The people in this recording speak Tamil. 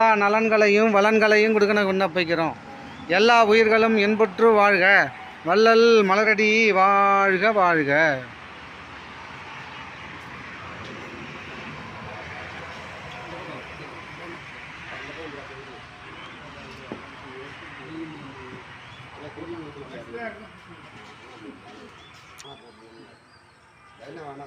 எல்லா நலன்களையும் வளன்களையும் கொடுக்கணும் விண்ணப்பிக்கிறோம். எல்லா உயிர்களும் இன்புற்று வாழ்க. வள்ளல் மலரடி வாழ்க வாழ்க. என்ன வேணா